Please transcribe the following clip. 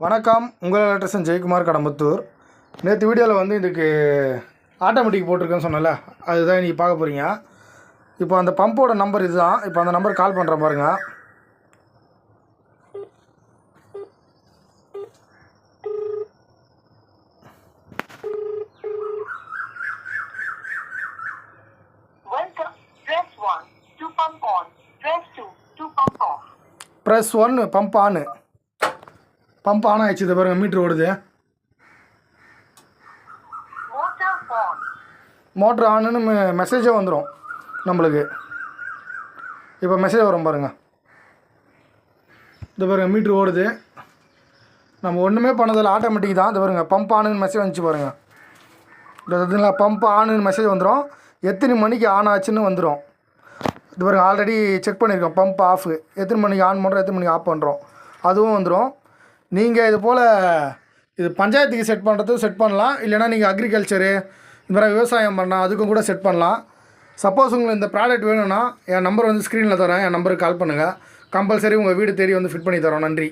வணக்கம் உங்கள் எலக்ட்ரிஷன் ஜெயக்குமார் கடம்பத்தூர் நேற்று வீடியோவில் வந்து இதுக்கு ஆட்டோமேட்டிக் போட்டிருக்கேன்னு சொன்னல அதுதான் இன்றைக்கி பார்க்க போகிறீங்க இப்போ அந்த பம்போட நம்பர் இதுதான் இப்போ அந்த நம்பர் கால் பண்ணுறேன் பாருங்க Welcome. Press 1 to pump on. Press 2 to pump off. Press ஒன்று பம்ப் ஆனு பம்ப் ஆன் ஆயிடுச்சு இதை பாருங்க மீட்ரு ஓடுது. Motor மோட்ரு ஆனுன்னு மெசேஜே வந்துடும் நம்மளுக்கு. இப்போ மெசேஜ் வரும் பாருங்க. இது பாருங்க மீட்ரு ஓடுது. நம்ம ஒன்றுமே பண்ணதில்லை ஆட்டோமேட்டிக் தான். இது பாருங்க பம்ப் ஆனுன்னு மெசேஜ் வந்துச்சு பாருங்க. இதுல பம்ப் ஆனுன்னு மெசேஜ் வந்துடும் எத்தனை மணிக்கு ஆன் ஆச்சுன்னு வந்துடும் இது பாருங்க ஆல்ரெடி செக் பண்ணியிருக்கோம் பம்ப் ஆஃப். எத்தனை மணிக்கு ஆன் பண்ணுறோம் எத்தனை மணிக்கு ஆஃப் பண்ணுறோம் அதுவும் வந்துடும் நீங்கள் இது போல் இது பஞ்சாயத்துக்கு செட் பண்ணுறதுக்கு செட் பண்ணலாம். இல்லைனா நீங்கள் அக்ரிகல்ச்சரு இந்த மாதிரி விவசாயம் பண்ணால் அதுக்கும் கூட செட் பண்ணலாம். சப்போஸ் உங்களுக்கு இந்த ப்ராடக்ட் வேணும்னா என் நம்பர் வந்து ஸ்க்ரீனில் தரேன். என் நம்பருக்கு கால் பண்ணுங்கள் கம்பல்சரி உங்கள் வீடு தேடி வந்து ஃபிட் பண்ணி தரோம். நன்றி.